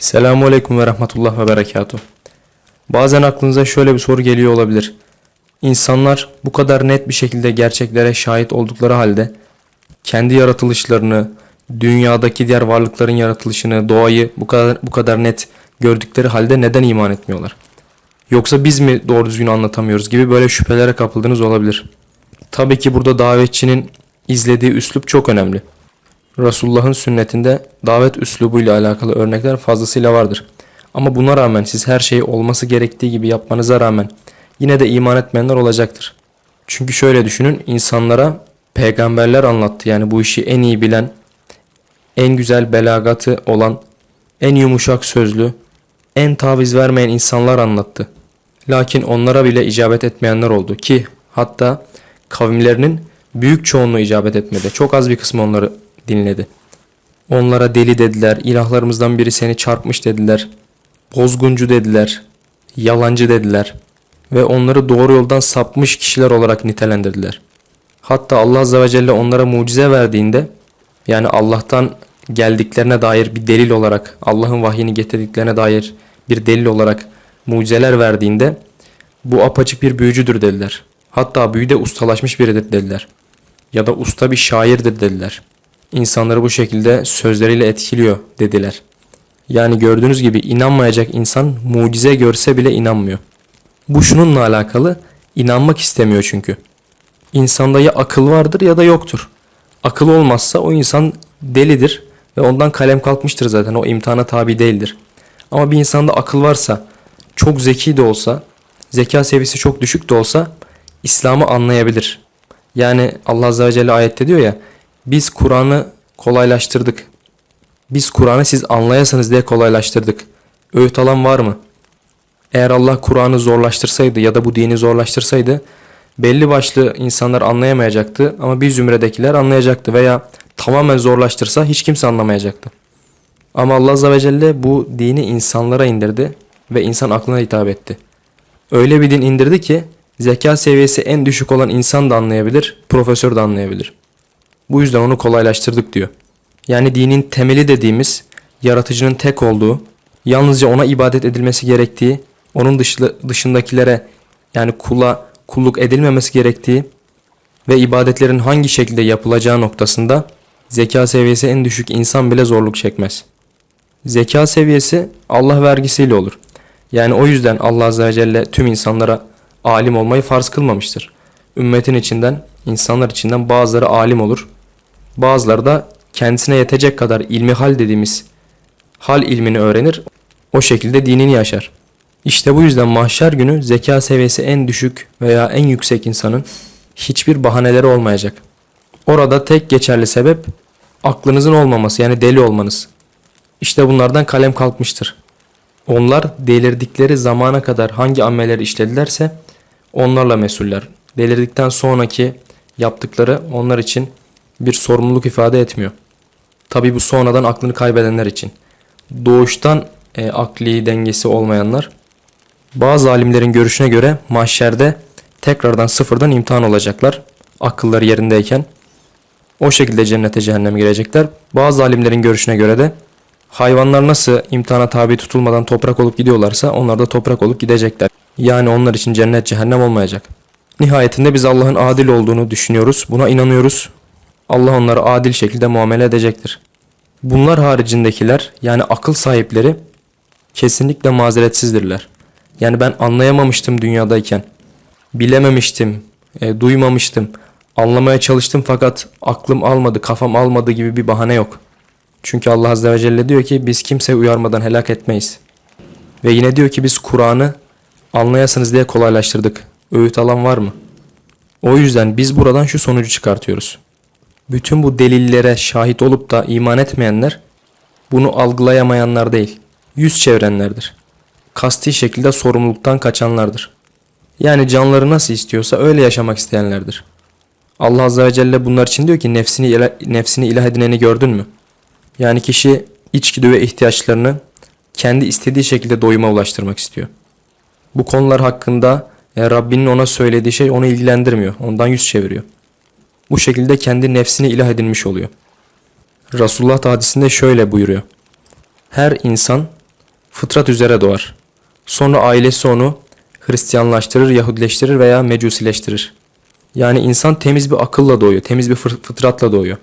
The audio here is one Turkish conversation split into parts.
Selamun Aleyküm ve Rahmetullah ve Berekatuhu. Bazen aklınıza şöyle bir soru geliyor olabilir. İnsanlar bu kadar net bir şekilde gerçeklere şahit oldukları halde kendi yaratılışlarını, dünyadaki diğer varlıkların yaratılışını, doğayı bu kadar bu kadar net gördükleri halde neden iman etmiyorlar? Yoksa biz mi doğru düzgün anlatamıyoruz gibi böyle şüphelere kapıldığınız olabilir. Tabii ki burada davetçinin izlediği üslup çok önemli. Resulullah'ın sünnetinde davet üslubuyla alakalı örnekler fazlasıyla vardır. Ama buna rağmen siz her şeyi olması gerektiği gibi yapmanıza rağmen yine de iman etmeyenler olacaktır. Çünkü şöyle düşünün insanlara peygamberler anlattı. Yani bu işi en iyi bilen, en güzel belagatı olan, en yumuşak sözlü, en taviz vermeyen insanlar anlattı. Lakin onlara bile icabet etmeyenler oldu ki hatta kavimlerinin büyük çoğunluğu icabet etmedi. Çok az bir kısmı onları dinledi. Onlara deli dediler, ilahlarımızdan biri seni çarpmış dediler, bozguncu dediler, yalancı dediler ve onları doğru yoldan sapmış kişiler olarak nitelendirdiler. Hatta Allah Azze ve Celle onlara mucize verdiğinde yani Allah'tan geldiklerine dair bir delil olarak Allah'ın vahyini getirdiklerine dair bir delil olarak mucizeler verdiğinde bu apaçık bir büyücüdür dediler. Hatta büyüde ustalaşmış biridir dediler. Ya da usta bir şairdir dediler. İnsanları bu şekilde sözleriyle etkiliyor dediler. Yani gördüğünüz gibi inanmayacak insan mucize görse bile inanmıyor. Bu şununla alakalı inanmak istemiyor çünkü. İnsanda ya akıl vardır ya da yoktur. Akıl olmazsa o insan delidir ve ondan kalem kalkmıştır zaten o imtihana tabi değildir. Ama bir insanda akıl varsa, çok zeki de olsa, zeka seviyesi çok düşük de olsa İslam'ı anlayabilir. Yani Allah Azze ve Celle ayette diyor ya, biz Kur'an'ı kolaylaştırdık. Biz Kur'an'ı siz anlayasınız diye kolaylaştırdık. Öğüt alan var mı? Eğer Allah Kur'an'ı zorlaştırsaydı ya da bu dini zorlaştırsaydı belli başlı insanlar anlayamayacaktı ama bir zümredekiler anlayacaktı veya tamamen zorlaştırsa hiç kimse anlamayacaktı. Ama Allah Azze ve Celle bu dini insanlara indirdi ve insan aklına hitap etti. Öyle bir din indirdi ki zeka seviyesi en düşük olan insan da anlayabilir, profesör de anlayabilir. Bu yüzden onu kolaylaştırdık diyor. Yani dinin temeli dediğimiz yaratıcının tek olduğu, yalnızca ona ibadet edilmesi gerektiği, onun dışındakilere yani kula kulluk edilmemesi gerektiği ve ibadetlerin hangi şekilde yapılacağı noktasında zeka seviyesi en düşük insan bile zorluk çekmez. Zeka seviyesi Allah vergisiyle olur. Yani o yüzden Allah Azze ve Celle tüm insanlara alim olmayı farz kılmamıştır. Ümmetin içinden, insanlar içinden bazıları alim olur. Bazıları da kendisine yetecek kadar ilmi hal dediğimiz hal ilmini öğrenir. O şekilde dinini yaşar. İşte bu yüzden mahşer günü zeka seviyesi en düşük veya en yüksek insanın hiçbir bahaneleri olmayacak. Orada tek geçerli sebep aklınızın olmaması yani deli olmanız. İşte bunlardan kalem kalkmıştır. Onlar delirdikleri zamana kadar hangi amelleri işledilerse onlarla mesuller. Delirdikten sonraki yaptıkları onlar için bir sorumluluk ifade etmiyor. Tabi bu sonradan aklını kaybedenler için. Doğuştan e, akli dengesi olmayanlar bazı alimlerin görüşüne göre mahşerde tekrardan sıfırdan imtihan olacaklar. Akılları yerindeyken. O şekilde cennete cehenneme girecekler. Bazı alimlerin görüşüne göre de hayvanlar nasıl imtihana tabi tutulmadan toprak olup gidiyorlarsa onlar da toprak olup gidecekler. Yani onlar için cennet cehennem olmayacak. Nihayetinde biz Allah'ın adil olduğunu düşünüyoruz. Buna inanıyoruz. Allah onları adil şekilde muamele edecektir. Bunlar haricindekiler yani akıl sahipleri kesinlikle mazeretsizdirler. Yani ben anlayamamıştım dünyadayken. Bilememiştim, e, duymamıştım. Anlamaya çalıştım fakat aklım almadı, kafam almadı gibi bir bahane yok. Çünkü Allah Azze ve Celle diyor ki biz kimseyi uyarmadan helak etmeyiz. Ve yine diyor ki biz Kur'an'ı anlayasınız diye kolaylaştırdık. Öğüt alan var mı? O yüzden biz buradan şu sonucu çıkartıyoruz. Bütün bu delillere şahit olup da iman etmeyenler bunu algılayamayanlar değil, yüz çevirenlerdir kasti şekilde sorumluluktan kaçanlardır. Yani canları nasıl istiyorsa öyle yaşamak isteyenlerdir. Allah Azze ve Celle bunlar için diyor ki nefsini, ilah, nefsini ilah edineni gördün mü? Yani kişi içgüdü ve ihtiyaçlarını kendi istediği şekilde doyuma ulaştırmak istiyor. Bu konular hakkında Rabbinin ona söylediği şey onu ilgilendirmiyor. Ondan yüz çeviriyor. Bu şekilde kendi nefsini ilah edinmiş oluyor. Resulullah hadisinde şöyle buyuruyor. Her insan fıtrat üzere doğar. Sonra ailesi onu Hristiyanlaştırır, Yahudileştirir veya Mecusileştirir. Yani insan temiz bir akılla doğuyor, temiz bir fıtratla doğuyor.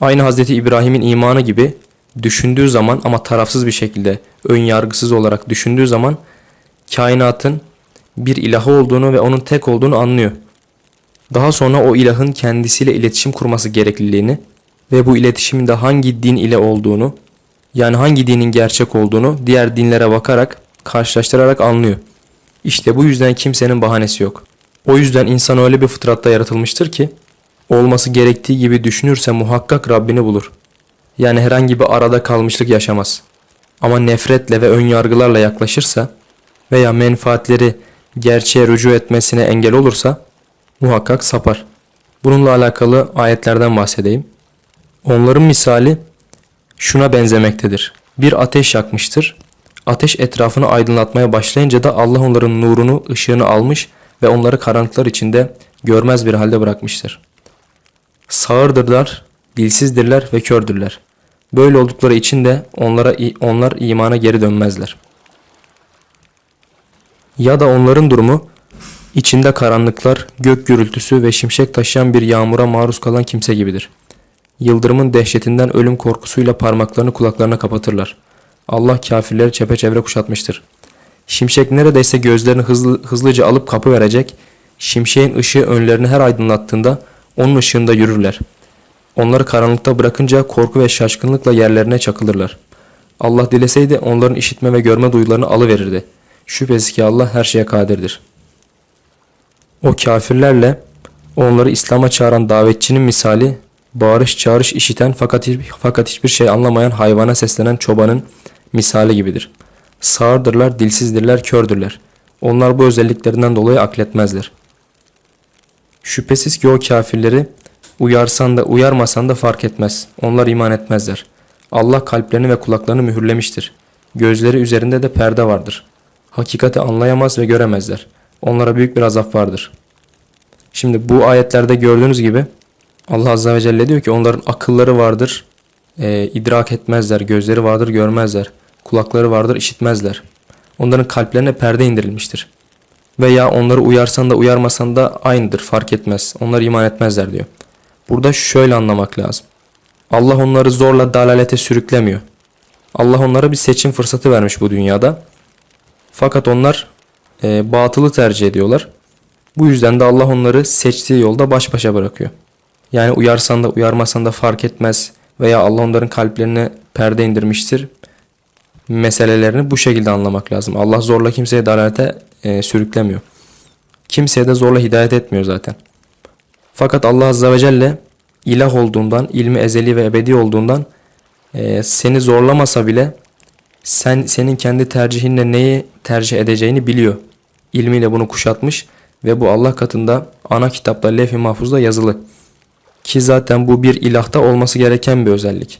Aynı Hazreti İbrahim'in imanı gibi düşündüğü zaman ama tarafsız bir şekilde ön yargısız olarak düşündüğü zaman kainatın bir ilahı olduğunu ve onun tek olduğunu anlıyor. Daha sonra o ilahın kendisiyle iletişim kurması gerekliliğini ve bu iletişimin de hangi din ile olduğunu yani hangi dinin gerçek olduğunu diğer dinlere bakarak karşılaştırarak anlıyor. İşte bu yüzden kimsenin bahanesi yok. O yüzden insan öyle bir fıtratta yaratılmıştır ki olması gerektiği gibi düşünürse muhakkak Rabbini bulur. Yani herhangi bir arada kalmışlık yaşamaz. Ama nefretle ve ön yargılarla yaklaşırsa veya menfaatleri gerçeğe rücu etmesine engel olursa muhakkak sapar. Bununla alakalı ayetlerden bahsedeyim. Onların misali şuna benzemektedir. Bir ateş yakmıştır. Ateş etrafını aydınlatmaya başlayınca da Allah onların nurunu, ışığını almış ve onları karanlıklar içinde görmez bir halde bırakmıştır. Sağırdırlar, dilsizdirler ve kördürler. Böyle oldukları için de onlara onlar imana geri dönmezler. Ya da onların durumu içinde karanlıklar, gök gürültüsü ve şimşek taşıyan bir yağmura maruz kalan kimse gibidir. Yıldırımın dehşetinden ölüm korkusuyla parmaklarını kulaklarına kapatırlar. Allah kafirleri çepeçevre kuşatmıştır. Şimşek neredeyse gözlerini hızlı, hızlıca alıp kapı verecek. Şimşeğin ışığı önlerini her aydınlattığında onun ışığında yürürler. Onları karanlıkta bırakınca korku ve şaşkınlıkla yerlerine çakılırlar. Allah dileseydi onların işitme ve görme duyularını alıverirdi. Şüphesiz ki Allah her şeye kadirdir. O kafirlerle onları İslam'a çağıran davetçinin misali bağırış çağırış işiten fakat, fakat hiçbir şey anlamayan hayvana seslenen çobanın misali gibidir. Sağırdırlar, dilsizdirler, kördürler. Onlar bu özelliklerinden dolayı akletmezler. Şüphesiz ki o kafirleri uyarsan da uyarmasan da fark etmez. Onlar iman etmezler. Allah kalplerini ve kulaklarını mühürlemiştir. Gözleri üzerinde de perde vardır. Hakikati anlayamaz ve göremezler. Onlara büyük bir azap vardır. Şimdi bu ayetlerde gördüğünüz gibi Allah Azze ve Celle diyor ki onların akılları vardır, e, idrak etmezler, gözleri vardır, görmezler, kulakları vardır, işitmezler. Onların kalplerine perde indirilmiştir. Veya onları uyarsan da uyarmasan da aynıdır, fark etmez. Onlar iman etmezler diyor. Burada şöyle anlamak lazım. Allah onları zorla dalalete sürüklemiyor. Allah onlara bir seçim fırsatı vermiş bu dünyada. Fakat onlar e, batılı tercih ediyorlar. Bu yüzden de Allah onları seçtiği yolda baş başa bırakıyor. Yani uyarsan da uyarmasan da fark etmez veya Allah onların kalplerine perde indirmiştir. Meselelerini bu şekilde anlamak lazım. Allah zorla kimseye dalalete e, sürüklemiyor. Kimseye de zorla hidayet etmiyor zaten. Fakat Allah Azze ve Celle ilah olduğundan, ilmi ezeli ve ebedi olduğundan e, seni zorlamasa bile sen senin kendi tercihinle neyi tercih edeceğini biliyor. İlmiyle bunu kuşatmış ve bu Allah katında ana kitapta levh-i mahfuzda yazılı. Ki zaten bu bir ilahta olması gereken bir özellik.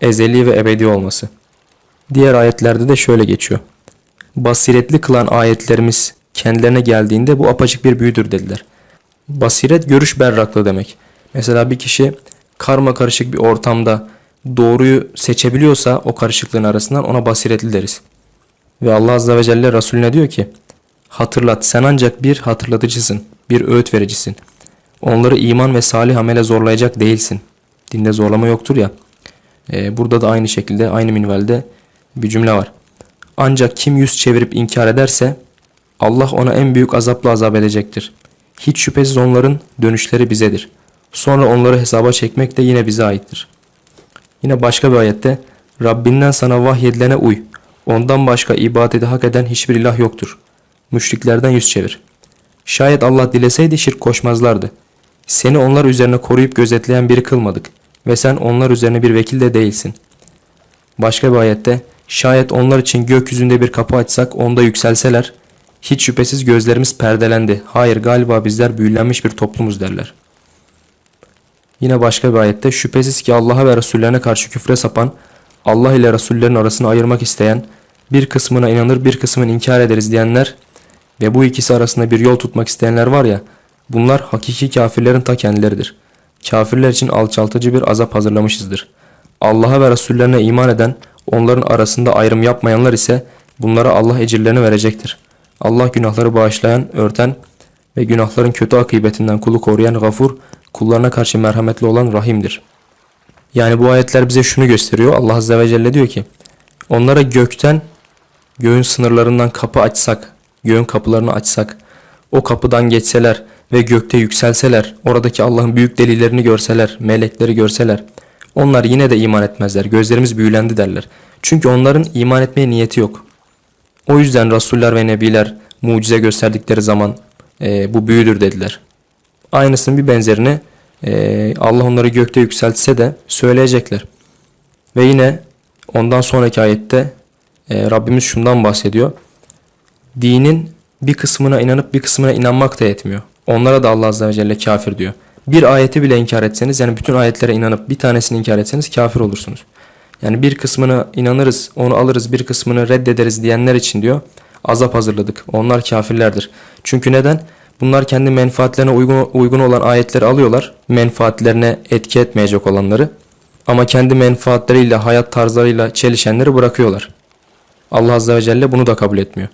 Ezeli ve ebedi olması. Diğer ayetlerde de şöyle geçiyor. Basiretli kılan ayetlerimiz kendilerine geldiğinde bu apaçık bir büyüdür dediler. Basiret görüş berraklığı demek. Mesela bir kişi karma karışık bir ortamda doğruyu seçebiliyorsa o karışıklığın arasından ona basiretli deriz. Ve Allah Azze ve Celle Resulüne diyor ki Hatırlat sen ancak bir hatırlatıcısın, bir öğüt vericisin. Onları iman ve salih amele zorlayacak değilsin. Dinde zorlama yoktur ya. Ee, burada da aynı şekilde aynı minvalde bir cümle var. Ancak kim yüz çevirip inkar ederse Allah ona en büyük azapla azap edecektir. Hiç şüphesiz onların dönüşleri bizedir. Sonra onları hesaba çekmek de yine bize aittir. Yine başka bir ayette Rabbinden sana vahyedilene uy. Ondan başka ibadeti hak eden hiçbir ilah yoktur. Müşriklerden yüz çevir. Şayet Allah dileseydi şirk koşmazlardı. Seni onlar üzerine koruyup gözetleyen biri kılmadık ve sen onlar üzerine bir vekil de değilsin. Başka bir ayette şayet onlar için gökyüzünde bir kapı açsak onda yükselseler hiç şüphesiz gözlerimiz perdelendi. Hayır galiba bizler büyülenmiş bir toplumuz derler. Yine başka bir ayette şüphesiz ki Allah'a ve Resullerine karşı küfre sapan, Allah ile Resullerin arasını ayırmak isteyen, bir kısmına inanır bir kısmını inkar ederiz diyenler ve bu ikisi arasında bir yol tutmak isteyenler var ya, bunlar hakiki kafirlerin ta kendileridir. Kafirler için alçaltıcı bir azap hazırlamışızdır. Allah'a ve Resullerine iman eden, Onların arasında ayrım yapmayanlar ise bunlara Allah ecirlerini verecektir. Allah günahları bağışlayan, örten ve günahların kötü akıbetinden kulu koruyan gafur, kullarına karşı merhametli olan rahimdir. Yani bu ayetler bize şunu gösteriyor. Allah Azze ve Celle diyor ki, onlara gökten, göğün sınırlarından kapı açsak, göğün kapılarını açsak, o kapıdan geçseler ve gökte yükselseler, oradaki Allah'ın büyük delillerini görseler, melekleri görseler, onlar yine de iman etmezler. Gözlerimiz büyülendi derler. Çünkü onların iman etmeye niyeti yok. O yüzden Resuller ve Nebiler mucize gösterdikleri zaman e, bu büyüdür dediler. Aynısının bir benzerini e, Allah onları gökte yükseltse de söyleyecekler. Ve yine ondan sonraki ayette e, Rabbimiz şundan bahsediyor. Dinin bir kısmına inanıp bir kısmına inanmak da yetmiyor. Onlara da Allah Azze ve Celle kafir diyor. Bir ayeti bile inkar etseniz yani bütün ayetlere inanıp bir tanesini inkar etseniz kafir olursunuz. Yani bir kısmını inanırız, onu alırız, bir kısmını reddederiz diyenler için diyor azap hazırladık. Onlar kafirlerdir. Çünkü neden? Bunlar kendi menfaatlerine uygun, uygun olan ayetleri alıyorlar. Menfaatlerine etki etmeyecek olanları. Ama kendi menfaatleriyle, hayat tarzlarıyla çelişenleri bırakıyorlar. Allah Azze ve Celle bunu da kabul etmiyor.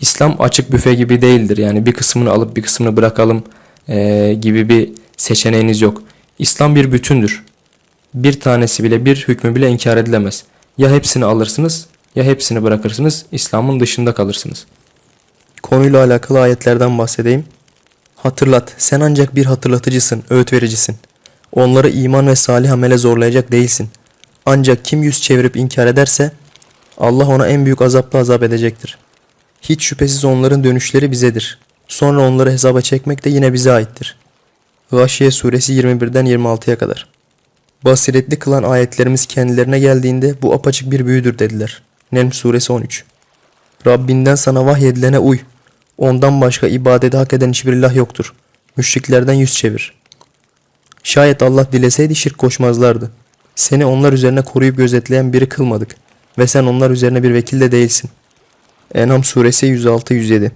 İslam açık büfe gibi değildir. Yani bir kısmını alıp bir kısmını bırakalım eee, gibi bir seçeneğiniz yok. İslam bir bütündür. Bir tanesi bile bir hükmü bile inkar edilemez. Ya hepsini alırsınız ya hepsini bırakırsınız. İslam'ın dışında kalırsınız. Konuyla alakalı ayetlerden bahsedeyim. Hatırlat, sen ancak bir hatırlatıcısın, öğüt vericisin. Onları iman ve salih amele zorlayacak değilsin. Ancak kim yüz çevirip inkar ederse Allah ona en büyük azapla azap edecektir. Hiç şüphesiz onların dönüşleri bizedir. Sonra onları hesaba çekmek de yine bize aittir. Gâşiye suresi 21'den 26'ya kadar. Basiretli kılan ayetlerimiz kendilerine geldiğinde bu apaçık bir büyüdür dediler. Neml suresi 13. Rabbinden sana vahyedilene uy. Ondan başka ibadeti hak eden hiçbir ilah yoktur. Müşriklerden yüz çevir. Şayet Allah dileseydi şirk koşmazlardı. Seni onlar üzerine koruyup gözetleyen biri kılmadık. Ve sen onlar üzerine bir vekil de değilsin. En'am suresi 106-107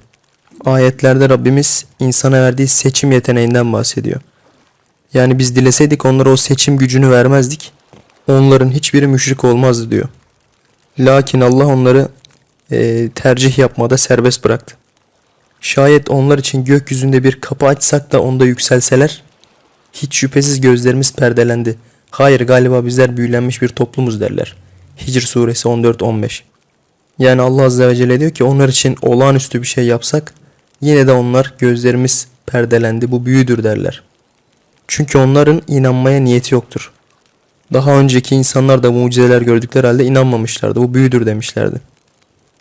Ayetlerde Rabbimiz insana verdiği seçim yeteneğinden bahsediyor. Yani biz dileseydik onlara o seçim gücünü vermezdik. Onların hiçbiri müşrik olmazdı diyor. Lakin Allah onları e, tercih yapmada serbest bıraktı. Şayet onlar için gökyüzünde bir kapı açsak da onda yükselseler, hiç şüphesiz gözlerimiz perdelendi. Hayır galiba bizler büyülenmiş bir toplumuz derler. Hicr suresi 14-15 Yani Allah Azze ve Celle diyor ki onlar için olağanüstü bir şey yapsak, yine de onlar gözlerimiz perdelendi bu büyüdür derler. Çünkü onların inanmaya niyeti yoktur. Daha önceki insanlar da mucizeler gördükleri halde inanmamışlardı. Bu büyüdür demişlerdi.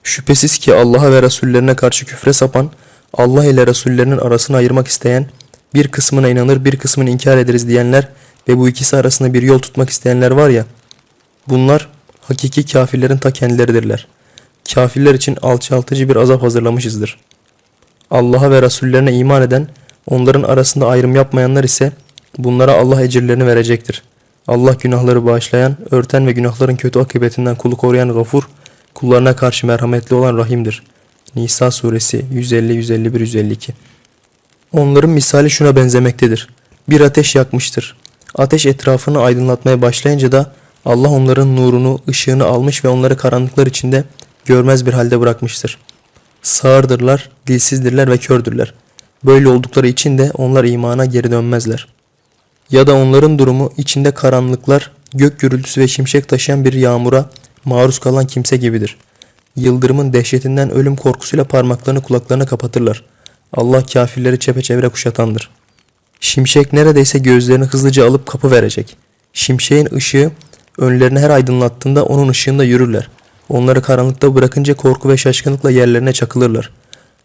Şüphesiz ki Allah'a ve Resullerine karşı küfre sapan, Allah ile Resullerinin arasını ayırmak isteyen, bir kısmına inanır bir kısmını inkar ederiz diyenler ve bu ikisi arasında bir yol tutmak isteyenler var ya, bunlar hakiki kafirlerin ta kendileridirler. Kafirler için alçaltıcı bir azap hazırlamışızdır. Allah'a ve Resullerine iman eden, onların arasında ayrım yapmayanlar ise bunlara Allah ecirlerini verecektir. Allah günahları bağışlayan, örten ve günahların kötü akıbetinden kulu koruyan gafur, kullarına karşı merhametli olan rahimdir. Nisa suresi 150, 151, 152 Onların misali şuna benzemektedir. Bir ateş yakmıştır. Ateş etrafını aydınlatmaya başlayınca da Allah onların nurunu, ışığını almış ve onları karanlıklar içinde görmez bir halde bırakmıştır. Sağırdırlar, dilsizdirler ve kördürler. Böyle oldukları için de onlar imana geri dönmezler. Ya da onların durumu içinde karanlıklar, gök gürültüsü ve şimşek taşıyan bir yağmura maruz kalan kimse gibidir. Yıldırımın dehşetinden ölüm korkusuyla parmaklarını kulaklarını kapatırlar. Allah kafirleri çepeçevre kuşatandır. Şimşek neredeyse gözlerini hızlıca alıp kapı verecek. Şimşeğin ışığı önlerine her aydınlattığında onun ışığında yürürler. Onları karanlıkta bırakınca korku ve şaşkınlıkla yerlerine çakılırlar.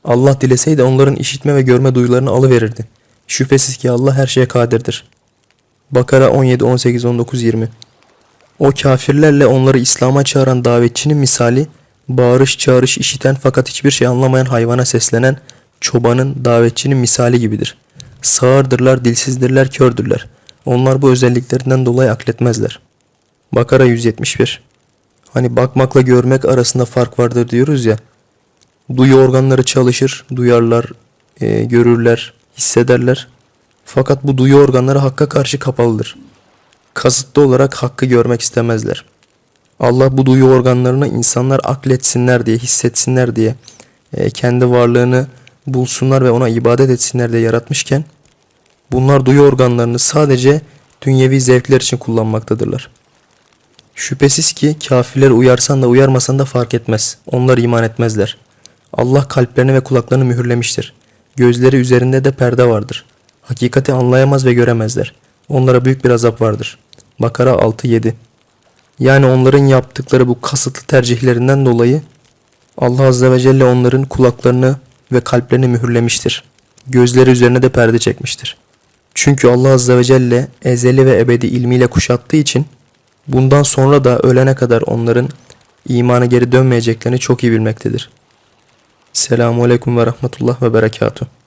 Allah dileseydi onların işitme ve görme duyularını alıverirdi. Şüphesiz ki Allah her şeye kadirdir. Bakara 17, 18, 19, 20 O kafirlerle onları İslam'a çağıran davetçinin misali, bağırış çağırış işiten fakat hiçbir şey anlamayan hayvana seslenen çobanın davetçinin misali gibidir. Sağırdırlar, dilsizdirler, kördürler. Onlar bu özelliklerinden dolayı akletmezler. Bakara 171 Hani bakmakla görmek arasında fark vardır diyoruz ya. Duyu organları çalışır, duyarlar, e, görürler, hissederler. Fakat bu duyu organları hakka karşı kapalıdır. Kasıtlı olarak hakkı görmek istemezler. Allah bu duyu organlarını insanlar akletsinler diye, hissetsinler diye, e, kendi varlığını bulsunlar ve ona ibadet etsinler diye yaratmışken bunlar duyu organlarını sadece dünyevi zevkler için kullanmaktadırlar. Şüphesiz ki kafirler uyarsan da uyarmasan da fark etmez. Onlar iman etmezler. Allah kalplerini ve kulaklarını mühürlemiştir. Gözleri üzerinde de perde vardır. Hakikati anlayamaz ve göremezler. Onlara büyük bir azap vardır. Bakara 6-7 Yani onların yaptıkları bu kasıtlı tercihlerinden dolayı Allah Azze ve Celle onların kulaklarını ve kalplerini mühürlemiştir. Gözleri üzerine de perde çekmiştir. Çünkü Allah Azze ve Celle ezeli ve ebedi ilmiyle kuşattığı için bundan sonra da ölene kadar onların imana geri dönmeyeceklerini çok iyi bilmektedir. Selamun Aleyküm ve Rahmetullah ve Berekatuhu.